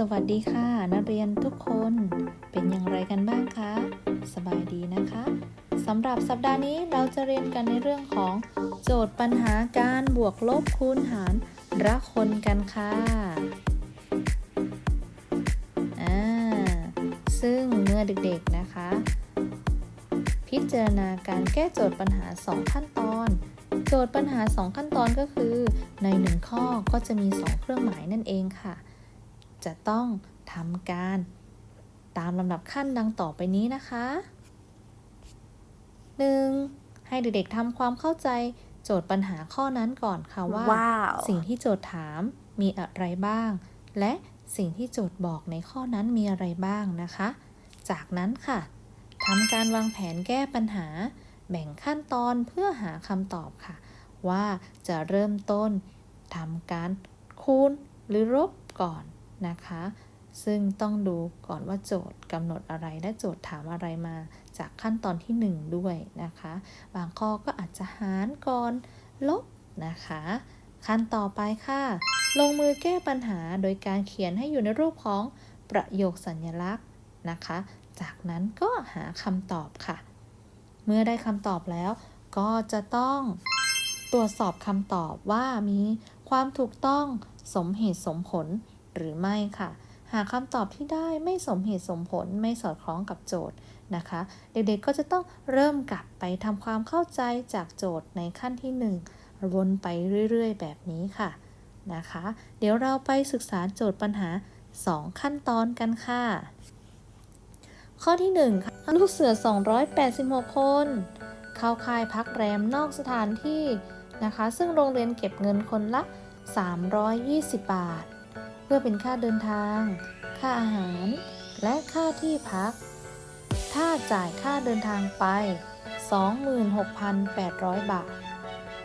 สวัสดีค่ะ นักเรียนทุกคนเป็นอย่างไรกันบ้างคะ สบายดีนะคะสำหรับสัปดาห์นี้เราจะเรียนกันในเรื่องของ โจทย์ปัญหาการบวกลบคูณหารรักคนกันค่ะอ่าซึ่งเมื่อเด็กๆนะคะ พิจารณาการแก้โจทย์ปัญหา 2 ขั้นตอน โจทย์ปัญหา 2 ขั้นตอนก็คือ ใน 1 ข้อก็จะมี 2 เครื่องหมายนั่นเองค่ะ จะต้องทำการตามลำดับขั้นดังต่อไปนี้นะคะ 1. ให้เด็กๆทำความเข้าใจโจทย์ปัญหาข้อนั้นก่อนค่ะว่าว้าวสิ่งที่โจทย์ถามมีอะไรบ้าง และสิ่งที่โจทย์บอกในข้อนั้นมีอะไรบ้างนะคะ จากนั้นค่ะทำการวางแผนแก้ปัญหา แบ่งขั้นตอนเพื่อหาคำตอบค่ะ ว่าจะเริ่มต้นทำการคูณหรือลบก่อน นะคะ ซึ่งต้องดูก่อนว่าโจทย์กำหนดอะไรและโจทย์ถามอะไรมาจากขั้นตอนที่ 1 ด้วยนะคะ บางข้อก็อาจจะหารก่อนลบนะคะ ขั้นต่อไปค่ะ ลงมือแก้ปัญหาโดยการเขียนให้อยู่ในรูปของประโยคสัญลักษณ์นะคะ จากนั้นก็หาคำตอบค่ะ เมื่อได้คำตอบแล้ว ก็จะต้องตรวจสอบคำตอบว่ามีความถูกต้องสมเหตุสมผล หรือไม่ค่ะ หากคำตอบที่ได้ไม่สมเหตุสมผลไม่สอดคล้องกับโจทย์นะคะ เด็กๆก็จะต้องเริ่มกลับไปทำความเข้าใจจากโจทย์ในขั้นที่ 1 วนไปเรื่อยๆ แบบนี้ค่ะนะคะ เดี๋ยวเราไปศึกษาโจทย์ปัญหา 2 ขั้นตอนกันค่ะ ข้อที่1ค่ะลูกเสือ 286 คน เข้าค่ายพักแรมนอกสถานที่นะคะ ซึ่งโรงเรียนเก็บเงินคนละ 320 บาท เพื่อเป็นค่าเดินทาง ค่าอาหาร และค่าที่พัก ถ้าจ่ายค่าเดินทางไป 26,800 บาท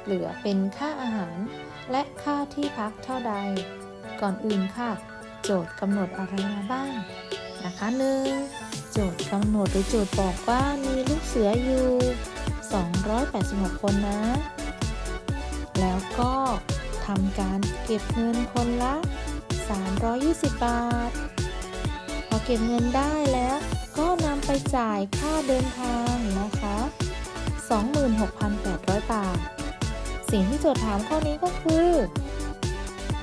เหลือเป็นค่าอาหารและค่าที่พักเท่าใด ก่อนอื่นค่ะ โจทย์กำหนดอะไรมาบ้าง นะคะหนึ่งโจทย์กำหนดหรือโจทย์บอกว่ามีลูกเสืออยู่ 286 คนนะ แล้วก็ทำการเก็บเงินคนละ 320 บาท พอเก็บเงินได้แล้วก็นำไปจ่ายค่าเดินทางนะคะ 26,800 บาท สิ่งที่โจทย์ถามข้อนี้ก็คือ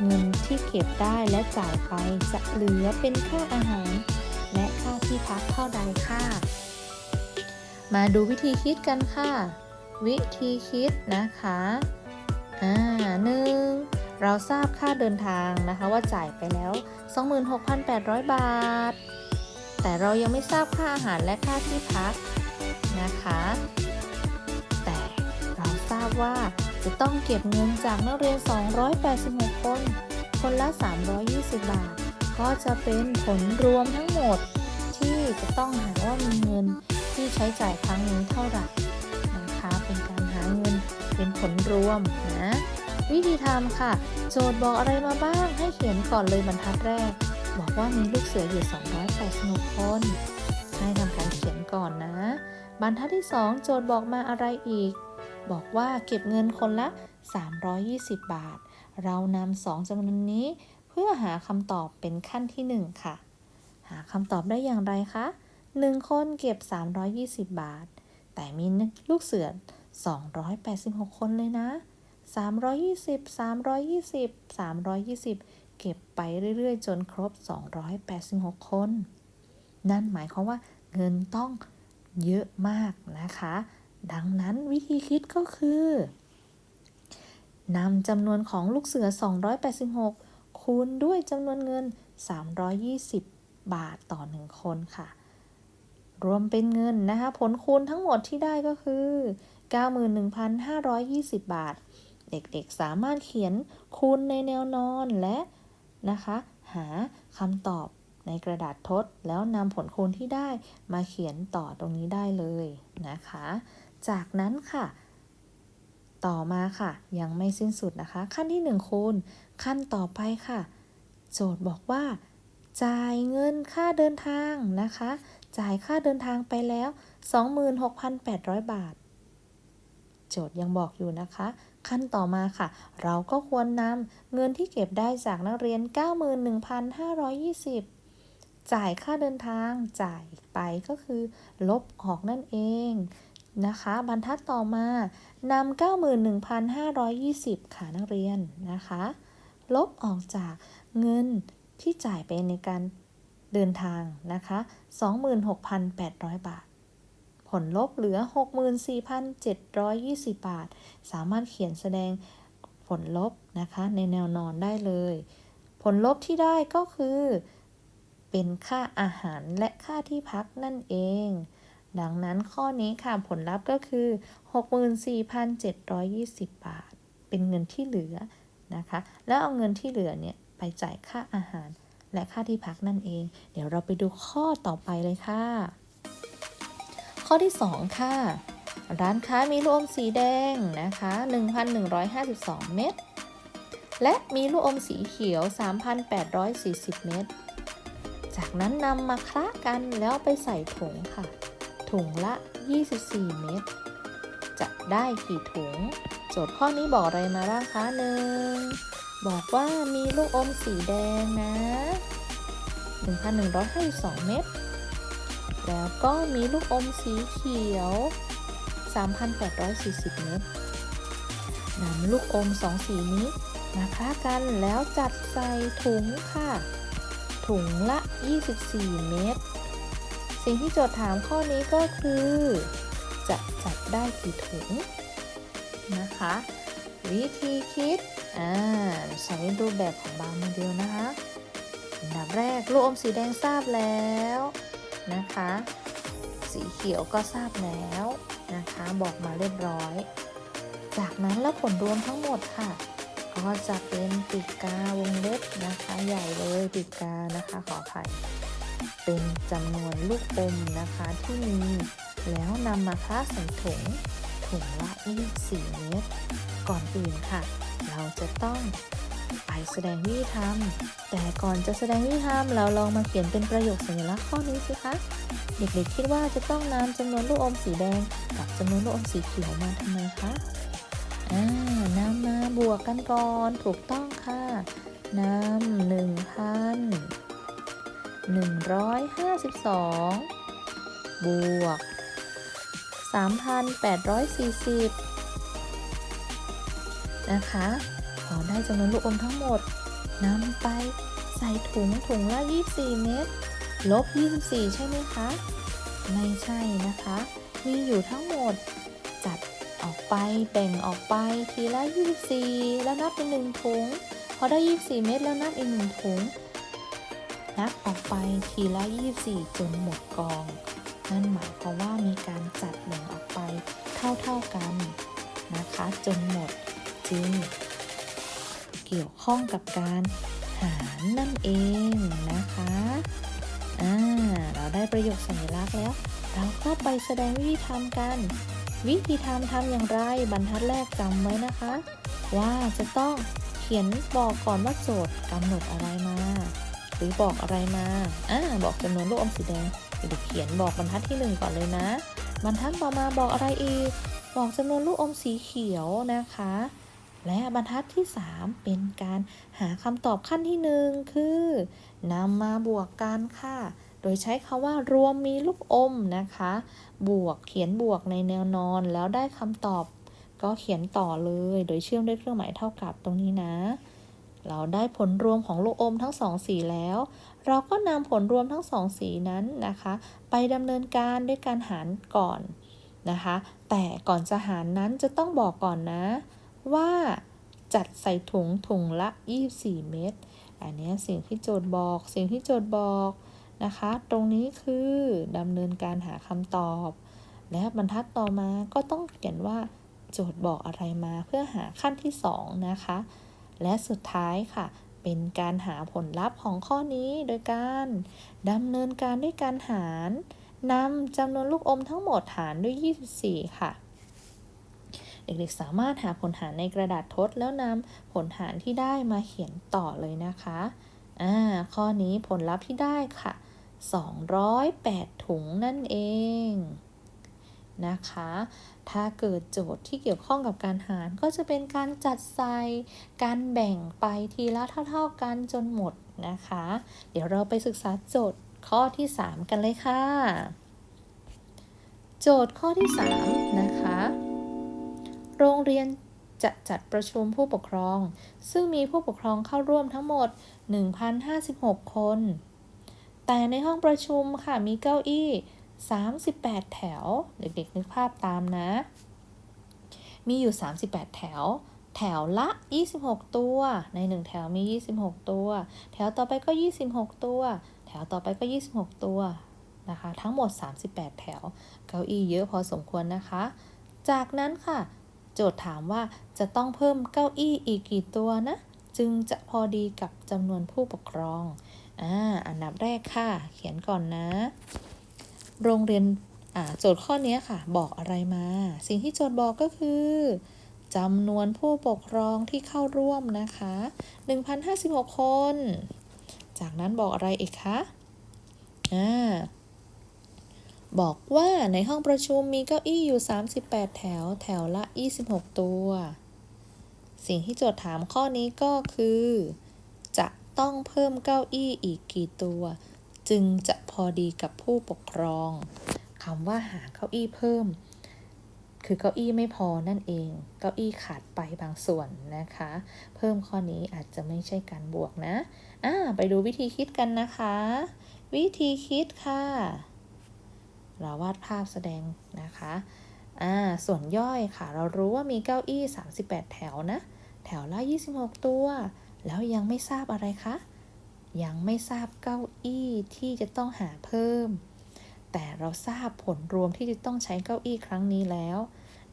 เงินที่เก็บได้และจ่ายไปจะเหลือเป็นค่าอาหาร และค่าที่พักเท่าใดค่ะ มาดูวิธีคิดกันค่ะ วิธีคิดนะคะ อ่าหนึ่ง เราทราบค่าเดินทางนะคะว่าจ่ายไปแล้ว 26,800 บาท แต่เรายังไม่ทราบค่าอาหารและค่าที่พักนะคะ แต่เราทราบว่าจะต้องเก็บเงินจากนักเรียน 286 คน คนละ 320 บาท ก็จะเป็นผลรวมทั้งหมดที่จะต้องหาว่ามีเงินที่ใช้จ่ายครั้งนี้เท่าไหร่นะคะ เป็นการหาเงินเป็นผลรวมนะ วิธีทำค่ะ โจทย์บอกอะไรมาบ้างให้เขียนก่อนเลยบรรทัดแรก บอกว่ามีลูกเสืออยู่286คนให้ทำการเขียนก่อนนะ บรรทัดที่ 2 โจทย์บอกมาอะไรอีก บอกว่าเก็บเงินคนละ 320 บาท เรานำสองจำนวนนี้ เพื่อหาคำตอบเป็นขั้นที่ 1 ค่ะ หาคำตอบได้อย่างไรคะ1 คนเก็บ 320 บาท แต่มีลูกเสือ 286 คนเลยนะ 320 320 320 เก็บไปเรื่อยๆ จนครบ 286 คน นั่นหมายความว่าเงินต้องเยอะมากนะคะ ดังนั้นวิธีคิดก็คือนำจำนวนของลูกเสือ 286 คูณด้วยจำนวนเงิน 320 บาทต่อ 1 คนค่ะ รวมเป็นเงินนะคะ ผลคูณทั้งหมดที่ได้ก็คือ 91,520 บาท เด็กๆสามารถเขียนคูณในแนวนอนและนะคะ หาคำตอบในกระดาษทด แล้วนำผลคูณที่ได้มาเขียนต่อตรงนี้ได้เลยนะคะ จากนั้นค่ะ ต่อมาค่ะ ยังไม่สิ้นสุดนะคะ ขั้นที่1คูณขั้นต่อไปค่ะ โจทย์บอกว่า จ่ายเงินค่าเดินทางนะคะ จ่ายค่าเดินทางไปแล้ว 26,800 บาท โจทย์ยังบอกอยู่นะคะ ขั้นต่อมาค่ะ เราก็ควรนำเงินที่เก็บได้จากนักเรียน 91,520 จ่ายค่าเดินทางจ่ายไปก็คือ ลบออกนั่นเองนะคะ บรรทัดต่อมานำ91,520 ค่ะนักเรียนนะคะ ลบออกจากเงินที่จ่ายไปในการเดินทางนะคะ 26,800 บาท ผลลบเหลือ 64,720 บาท สามารถเขียนแสดงผลลบนะคะ ในแนวนอนได้เลย ผลลบที่ได้ก็คือ เป็นค่าอาหารและค่าที่พักนั่นเอง ดังนั้นข้อนี้ค่ะผลลัพธ์ก็คือ 64,720 บาท เป็นเงินที่เหลือนะคะ แล้วเอาเงินที่เหลือเนี่ยไปจ่ายค่าอาหารและค่าที่พักนั่นเอง เดี๋ยวเราไปดูข้อต่อไปเลยค่ะ ข้อที่ 2 ค่ะ ร้านค้ามีลูกอมสีแดงนะคะ 1,152 เม็ดและมีลูกอมสีเขียว 3,840 เม็ดจากนั้นนำมาคละกันแล้วไปใส่ถุงค่ะ ถุงละ 24 เม็ดจะได้กี่ถุง โจทย์ข้อนี้บอกอะไรมาบ้างคะหนึ่งบอกว่ามีลูกอมสีแดงนะ 1,152 เม็ด แล้วก็มีลูกอมสีเขียว 3,840 เม็ดนำลูกอมสองสีนี้มาคล้ากันแล้วจัดใส่ถุงค่ะ ถุงละ 24 เม็ดสิ่งที่โจทย์ถามข้อนี้ก็คือ จะจัดได้กี่ถุงนะคะ วิธีคิดใช้รูปแบบของบางโมเดลนะคะอันดับแรกลูกอมสีแดงทราบแล้ว นะคะ สีเขียวก็ทราบแล้วนะคะ บอกมาเรียบร้อย จากนั้นแล้วผลรวมทั้งหมดค่ะ ก็จะเป็นปีกกาวงเล็บนะคะ ใหญ่เลยปีกกานะคะ ขออภัยเป็นจำนวนลูกอมนะคะที่มีแล้วนำมาคล้าใส่ถุงถุงละ24เม็ดก่อนอื่นค่ะ เราจะต้อง ไปแสดงวิธีทำแต่ก่อนจะแสดงวิธีทำเราลองมาเขียนเป็นประโยคสัญลักษณ์ข้อนี้สิคะ เด็กๆคิดว่าจะต้องนำจำนวนลูกอมสีแดง กับจำนวนลูกอมสีเขียวมาทำไมคะอ่านำมาบวกกันก่อนถูกต้องค่ะนำหนึ่งพันหนึ่งร้อยห้าสิบสองบวกสามพันแปดร้อยสี่สิบนะคะ พอได้จำนวนลูกอมทั้งหมดนำไปใส่ถุงถุงละ 24 เม็ดลบ 24 ใช่ไหมคะ ไม่ใช่นะคะ มีอยู่ทั้งหมด จัดออกไปแบ่งออกไปทีละ 24 แล้วนับเป็นหนึ่งถุง พอได้ 24 เม็ดแล้วนับอีกหนึ่งถุง นับออกไปทีละ 24 จนหมดกอง นั่นหมายความว่ามีการจัดแบ่งออกไปเท่าๆกันนะคะ จนหมดจึง เกี่ยวข้องกับการหารนั่นเองนะคะอ่าเราได้ประโยคสัญลักษณ์แล้ว เราก็ไปแสดงวิธีทำกัน วิธีทำทำอย่างไรบรรทัดแรกจำไว้นะคะ ว่าจะต้องเขียนบอกก่อนว่าโจทย์กำหนดอะไรมา หรือบอกอะไรมาอ่าบอกจำนวนลูกอมสีแดงเดี๋ยวเขียนบอกบรรทัดที่หนึ่งก่อนเลยนะ บรรทัดต่อมาบอกอะไรอีก บอกจำนวนลูกอมสีเขียวนะคะ และบรรทัดที่ 3 เป็นการหาคำตอบขั้นที่ 1 คือนำมาบวกกันค่ะ โดยใช้คาว่ารวมมีลูกอมนะคะ บวกเขียนบวกในแนวนอนแล้วได้คำตอบ ก็เขียนต่อเลย โดยเชื่อมด้วยเครื่องหมายเท่ากับตรงนี้นะ เราได้ผลรวมของลูกอมทั้งสองสีแล้ว เราก็นำผลรวมทั้งสองสีนั้นนะคะ ไปดำเนินการด้วยการหารก่อนนะคะ แต่ก่อนจะหารนั้นจะต้องบอกก่อนนะ ว่าจัดใส่ถุงถุงละ 24 เม็ด อันนี้สิ่งที่โจทย์บอก สิ่งที่โจทย์บอกนะคะ ตรงนี้คือดำเนินการหาคำตอบ และบรรทัดต่อมาก็ต้องเขียนว่าโจทย์บอกอะไรมาเพื่อหาขั้นที่ 2 นะคะ และสุดท้ายค่ะ เป็นการหาผลลัพธ์ของข้อนี้โดยการดำเนินการด้วยการหารนำจำนวนลูกอมทั้งหมดหารด้วย 24 ค่ะ เด็กๆ สามารถหาผลหารในกระดาษทดแล้วนำผลหารที่ได้มาเขียนต่อเลยนะคะอ่าข้อนี้ผลลัพธ์ที่ได้ค่ะ 208 ถุงนั่นเองนะคะ ถ้าเกิดโจทย์ที่เกี่ยวข้องกับการหารก็จะเป็นการจัดใส่ การแบ่งไปทีละเท่า ๆกันจนหมดนะคะ เดี๋ยวเราไปศึกษาโจทย์ข้อที่ 3 กันเลยค่ะ โจทย์ข้อที่ 3 นะคะ โรงเรียนจะจัดประชุมผู้ปกครอง ซึ่งมีผู้ปกครองเข้าร่วมทั้งหมด 1,056 คน แต่ในห้องประชุมค่ะมีเก้าอี้ 38 แถว เด็กๆนึกภาพตามนะ มีอยู่ 38 แถว แถวละ 26 ตัว ใน 1 แถวมี 26 ตัว แถวต่อไปก็ 26 ตัว แถวต่อไปก็ 26 ตัวนะคะ ทั้งหมด 38 แถว เก้าอี้เยอะพอสมควรนะคะ จากนั้นค่ะ โจทย์ถามว่าจะต้องเพิ่มเก้าอี้อีกกี่ตัวนะ จึงจะพอดีกับจำนวนผู้ปกครองอ่าอันดับแรกค่ะ เขียนก่อนนะ โรงเรียนอ่าโจทย์ข้อนี้ค่ะ บอกอะไรมา สิ่งที่โจทย์บอกก็คือจำนวนผู้ปกครองที่เข้าร่วมนะคะ 1,056 คน จากนั้นบอกอะไรอีกคะ อ่า บอกว่าในห้องประชุมมีเก้าอี้อยู่ 38 แถว แถวละ 26 ตัว สิ่งที่โจทย์ถามข้อนี้ก็คือ จะต้องเพิ่มเก้าอี้อีกกี่ตัว จึงจะพอดีกับผู้ปกครองคำว่าหาเก้าอี้เพิ่ม คือเก้าอี้ไม่พอนั่นเอง เก้าอี้ขาดไปบางส่วนนะคะ เพิ่มข้อนี้อาจจะไม่ใช่การบวกนะอ่าไปดูวิธีคิดกันนะคะ วิธีคิดค่ะ เราวาดภาพแสดงนะคะอ่าส่วนย่อยค่ะ เรารู้ว่ามีเก้าอี้ 38 แถวนะ แถวละ 26 ตัว แล้วยังไม่ทราบอะไรคะ ยังไม่ทราบเก้าอี้ที่จะต้องหาเพิ่ม แต่เราทราบผลรวมที่จะต้องใช้เก้าอี้ครั้งนี้แล้ว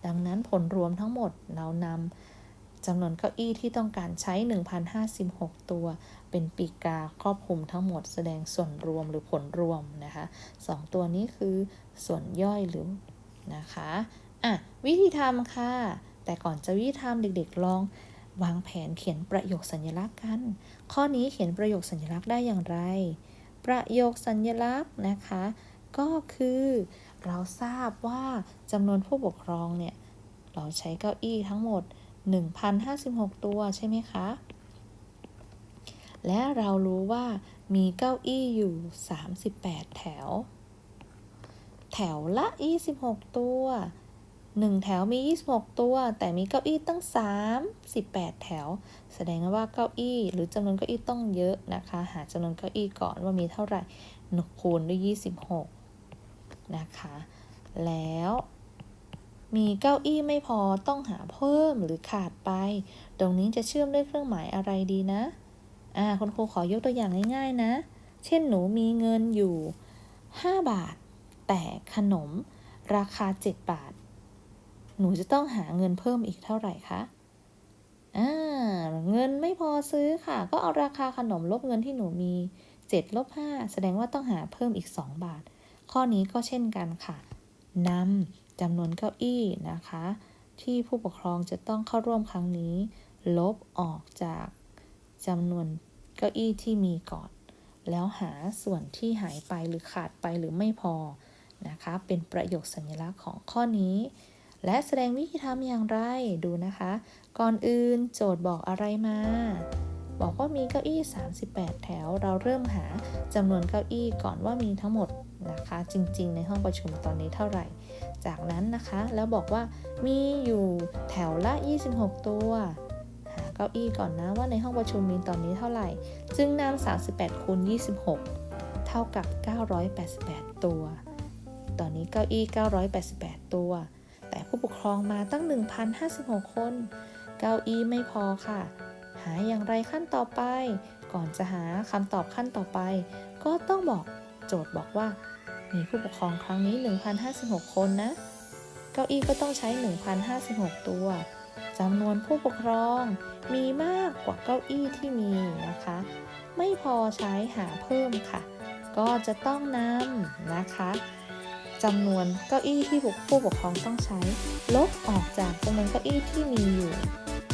ดังนั้นผลรวมทั้งหมดเรานำจำนวนเก้าอี้ที่ต้องการใช้ 1,056 ตัว เป็นปีกาครอบคลุมทั้งหมดแสดงส่วนรวมหรือผลรวมนะคะสองตัวนี้คือส่วนย่อยหรือนะคะอะวิธีทำค่ะ แต่ก่อนจะวิธีทำเด็กๆลองวางแผนเขียนประโยคสัญลักษณ์กัน ข้อนี้เขียนประโยคสัญลักษณ์ได้อย่างไร ประโยคสัญลักษณ์นะคะ ก็คือเราทราบว่าจำนวนผู้ปกครองเนี่ย เราใช้เก้าอี้ทั้งหมด 1,056 ตัวใช่ไหมคะ และเรารู้ว่ามีเก้าอี้อยู่ 38 แถว แถวละ 26 ตัว 1 แถวมี 26 ตัว แต่มีเก้าอี้ตั้ง 38 แถว แสดงว่าเก้าอี้ หรือจำนวนเก้าอี้ต้องเยอะนะคะ หาจำนวนเก้าอี้ก่อนว่ามีเท่าไหร่หนกคูณด้วย 26 นะคะ แล้วมีเก้าอี้ไม่พอต้องหาเพิ่มหรือขาดไป ตรงนี้จะเชื่อมด้วยเครื่องหมายอะไรดีนะ อ่าคุณครูขอยกตัวอย่างง่าย ๆ นะ เช่นหนูมีเงินอยู่ 5 บาท แต่ขนมราคา 7 บาท หนูจะต้องหาเงินเพิ่มอีกเท่าไหร่คะอ่าเงินไม่พอซื้อค่ะ ก็เอาราคาขนมลบเงินที่หนูมี 7 ลบ 5 แสดงว่าต้องหาเพิ่มอีก 2 บาท ข้อนี้ก็เช่นกันค่ะนำจำนวนเก้าอี้นะคะ ที่ผู้ปกครองจะต้องเข้าร่วมครั้งนี้ ลบออกจากจำนวน เก้าอี้ที่มีก่อน แล้วหาส่วนที่หายไปหรือขาดไปหรือไม่พอนะคะ เป็นประโยคสัญลักษณ์ของข้อนี้ และแสดงวิธีทำอย่างไรดูนะคะ ก่อนอื่นโจทย์บอกอะไรมา บอกว่ามีเก้าอี้ 38 แถว เราเริ่มหาจำนวนเก้าอี้ก่อนว่ามีทั้งหมดนะคะ จริงๆ ในห้องประชุมตอนนี้เท่าไหร่ จากนั้นนะคะ แล้วบอกว่ามีอยู่แถวละ 26 ตัวาเก้าอี้ก่อนนะว่าในห้องประชุมมีตอนนี้เท่าไหร่ จึงนำ38คูณ26 เท่ากับ 988 ตัว ตอนนี้เก้าอี้ 988 ตัว แต่ผู้ปกครองมาตั้ง 1,056 คน เก้าอี้ไม่พอค่ะ หาอย่างไรขั้นต่อไป ก่อนจะหาคำตอบขั้นต่อไป ก็ต้องบอกโจทย์บอกว่า มีผู้ปกครองครั้งนี้ 1,056 คนนะ เก้าอี้ก็ต้องใช้ 1,056 ตัว จำนวนผู้ปกครองมีมากกว่าเก้าอี้ที่มีนะคะ ไม่พอใช้หาเพิ่มค่ะ ก็จะต้องนำนะคะจำนวนเก้าอี้ที่ผู้ปกครองต้องใช้ ลบออกจากจำนวนเก้าอี้ที่มีอยู่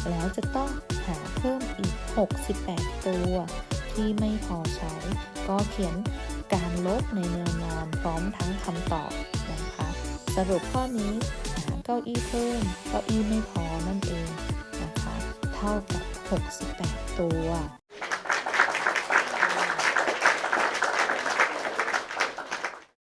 แล้วจะต้องหาเพิ่มอีก 68 ตัว ที่ไม่พอใช้ ก็เขียนการลบในแนวนอนพร้อมทั้งคำตอบนะคะ สรุปข้อนี้ ก้าอี้เพิ่ม เก้าอี้ไม่พอนั่นเองนะคะ เท่ากับ 68 ตัว